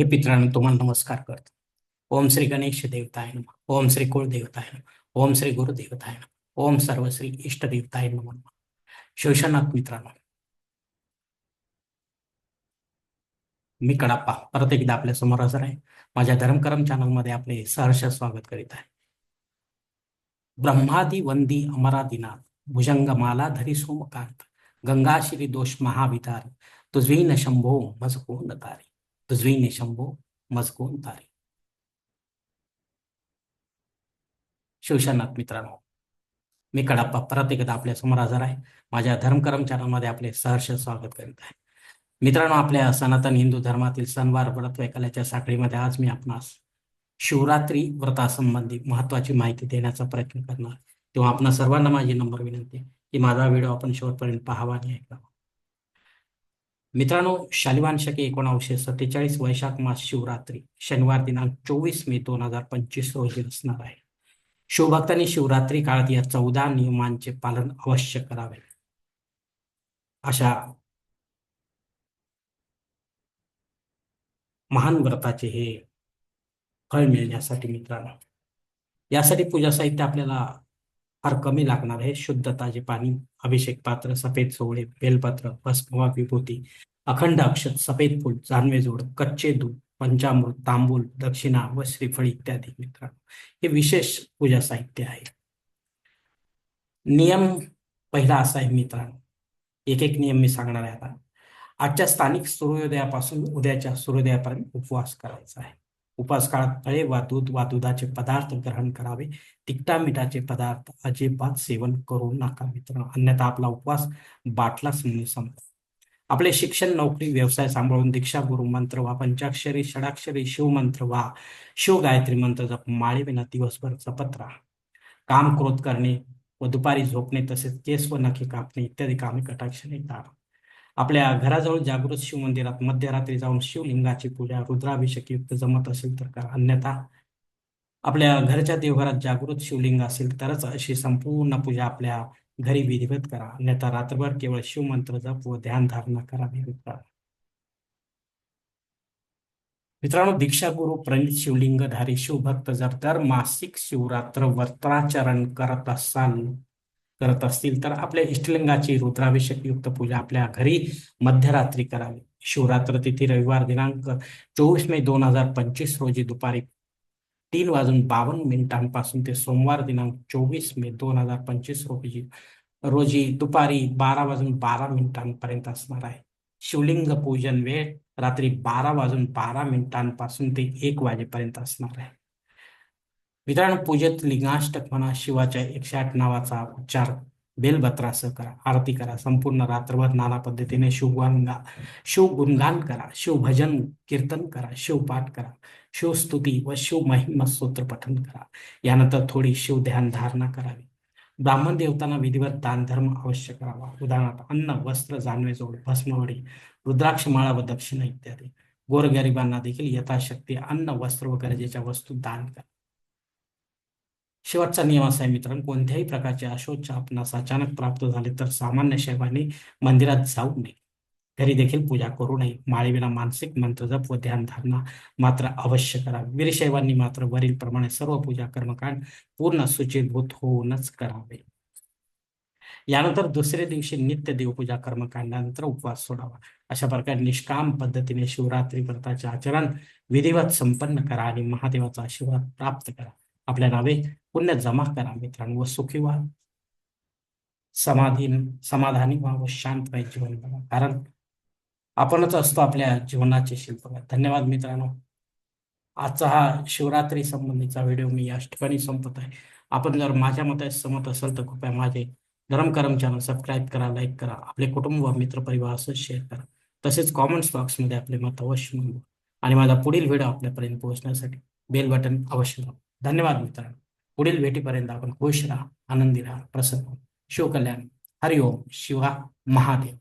हे पित्रांनो तुम्हाला नमस्कार करतो. ओम श्री गणेश देवताय नम. ओम श्री कुळदेवताय नम. ओम श्री गुरुदेवताय नम. ओम सर्व श्री इष्ट देवताय नमः. शिवशनाथ मित्रांनो मी कडाप्पा परत एकदा आपल्यासमोर हजर आहे. माझ्या धर्मकरम चॅनलमध्ये आपले सहर्ष स्वागत करीत आहे. ब्रह्मादी वंदी अमरादिनाथ भुजंगमाला धरी सोमकांत गंगाश्री दोष महावितार न शंभो मजकोन तारी? तुझवीन शंभो मजकून तारी. शिवशनाथ मित्रांनो मी कडाप्पा परत एकदा आपल्यासमोर हजर आहे. माझ्या धर्मकरम चॅनलमध्ये आपले सहर्ष स्वागत करीत आहे. मित्रांनो आपल्या सनातन हिंदू धर्मातील सणवार व्रत वैकल्याच्या साखळीमध्ये आज मी आपणास शिवरात्री व्रतासंबंधी महत्वाची माहिती देण्याचा प्रयत्न करणार तेव्हा आपण सर्वांना माझी नंबर विनंती की माझा व्हिडिओ आपण शेवटपर्यंत पाहावा आणि ऐकावा. मित्रांनो शालिवान शके एकोणावीसशे सत्तेचाळीस वैशाख मास शिवरात्री शनिवार दिनांक चोवीस मे दोन हजार पंचवीस रोजी असणार आहे. शिवभक्तांनी शिवरात्री काळात या चौदा नियमांचे पालन अवश्य करावे. अशा महान व्रताचे हे फळ मिळण्यासाठी मित्रांनो यासाठी पूजा साहित्य आपल्याला फार कमी लागणार आहे. शुद्ध ताजे पाणी अभिषेक पात्र सफेद सोहळे बेलपत्र भस्मवा विभूती अखंड अक्षत सफेद फूल जानवे जोड कच्चे दूध पंचामृत तांबूल दक्षिणा व श्रीफळ इत्यादी मित्रांनो. हे विशेष पूजा साहित्य आहे. नियम पहिला असा आहे मित्रांनो. एक एक नियम मी सांगणार आहे आता. आजच्या स्थानिक सूर्योदयापासून उद्याच्या सूर्योदयापर्यंत उपवास करायचा आहे. उपास काळात फळे वा दूध वा दुधाचे पदार्थ ग्रहण करावे. तिखटा मिठाचे पदार्थ अजिबात सेवन करू नका मित्रांनो. अन्यथा आपला उपवास बाटलाच म्हणून समजा आपले शिक्षण नोकरी व्यवसाय सांभाळून दीक्षा गुरु मंत्र वा पंचाक्षरी षडाक्षरी शिवमंत्र वा शिव गायत्री मंत्र जप माळेविना दिवसभर जपत राहा. काम क्रोध करणे व दुपारी झोपणे तसेच केस व नखे कापणे इत्यादी कामे कटाक्षाने टाळा. आपल्या घराजवळ जागृत शिव मंदिरात मध्यरात्री जाऊन शिवलिंगाची पूजा रुद्राभिषेक युक्त जमत असेल तर करा. अन्यथा आपल्या घरच्या देवघरात जागृत शिवलिंग असेल तरच अशी संपूर्ण पूजा आपल्या घरी विधिवत करा. अन्यथा रात्रभर केवळ शिवमंत्र जप व ध्यान धारणा करावी मित्रांनो मित्रांनो दीक्षा गुरु प्रणित शिवलिंगधारी शिवभक्त जर दर मासिक शिवरात्र व्रताचरण करत असाल करत असतील तर आपल्या इष्टलिंगाची रुद्राभिषेक युक्त पूजा आपल्या घरी मध्यरात्री करावी. शिवरात्र तिथी रविवार दिनांक चोवीस मे दोन हजार पंचवीस रोजी दुपारी तीन वाजून बावन्न मिनिटांपासून ते सोमवार दिनांक चोवीस मे दोन हजार पंचवीस रोजी रोजी दुपारी बारा वाजून बारा मिनिटांपर्यंत असणार आहे. शिवलिंग पूजन वेळ रात्री बारा वाजून बारा मिनिटांपासून ते एक वाजेपर्यंत असणार आहे. मित्रांनो पूजेत लिंगाष्टक म्हणा शिवाच्या एकशे आठ नावाचा उच्चार बेलबत्रासह करा आरती करा संपूर्ण रात्रभर नाना पद्धतीने शिवगुणगा शिवगुणगान करा शिवभजन कीर्तन करा शिवपाठ करा शिवस्तुती व शिव महिमा स्तोत्र पठन करा. यानंतर थोडी शिव ध्यान धारणा करावी. ब्राह्मण देवतांना विधिवत दान धर्म अवश्य करावा. उदाहरणार्थ अन्न वस्त्र जानवे जोड भस्मवडी रुद्राक्षमाळा व दक्षिणा इत्यादी. गोरगरिबांना देखील यथाशक्ती अन्न वस्त्र व गरजेच्या वस्तू दान करा. शेवटचा नियम असा आहे मित्रांनो कोणत्याही प्रकारचे अशोच आपणास अचानक प्राप्त झाले तर सामान्य शैवाने मंदिरात जाऊ नये. घरी देखील पूजा करू नये. माळेविना मानसिक मंत्र जप व ध्यान धारणा मात्र अवश्य करावी वीरशैवांनी मात्र वरील प्रमाणे सर्व पूजा कर्मकांड पूर्ण सूचीभूत होऊनच करावे. यानंतर दुसऱ्या दिवशी नित्य देवपूजा कर्मकांडानंतर उपवास सोडावा. अशा प्रकारे निष्काम पद्धतीने शिवरात्री व्रताचे आचरण विधिवत संपन्न करा आणि महादेवाचा आशीर्वाद प्राप्त करा. आपल्या नावे पुण्य जमा करा मित्रांनो व सुखी व्हा. समाधी समाधानी व्हा व शांतमय जीवन बघा कारण आपणच असतो आपल्या जीवनाचे शिल्पकार. धन्यवाद मित्रांनो. आजचा हा शिवरात्री संबंधीचा व्हिडिओ मी या ठिकाणी संपत आहे. आपण जर माझ्या मते समत असेल तर कृपया माझे धरमकरम चॅनल सबस्क्राईब करा लाईक करा. आपले कुटुंब व मित्रपरिवार असं शेअर करा. तसेच कॉमेंट्स बॉक्समध्ये आपले मत अवश्य नोंदवा. आणि माझा पुढील व्हिडिओ आपल्यापर्यंत पोहोचण्यासाठी बेल बटन अवश्य दाबा. धन्यवाद मित्रांनो. पुढील भेटीपर्यंत आपण खुश राहा आनंदी राहा प्रसन्न शिवकल्याण. हरिओम. शिवा. महादेव.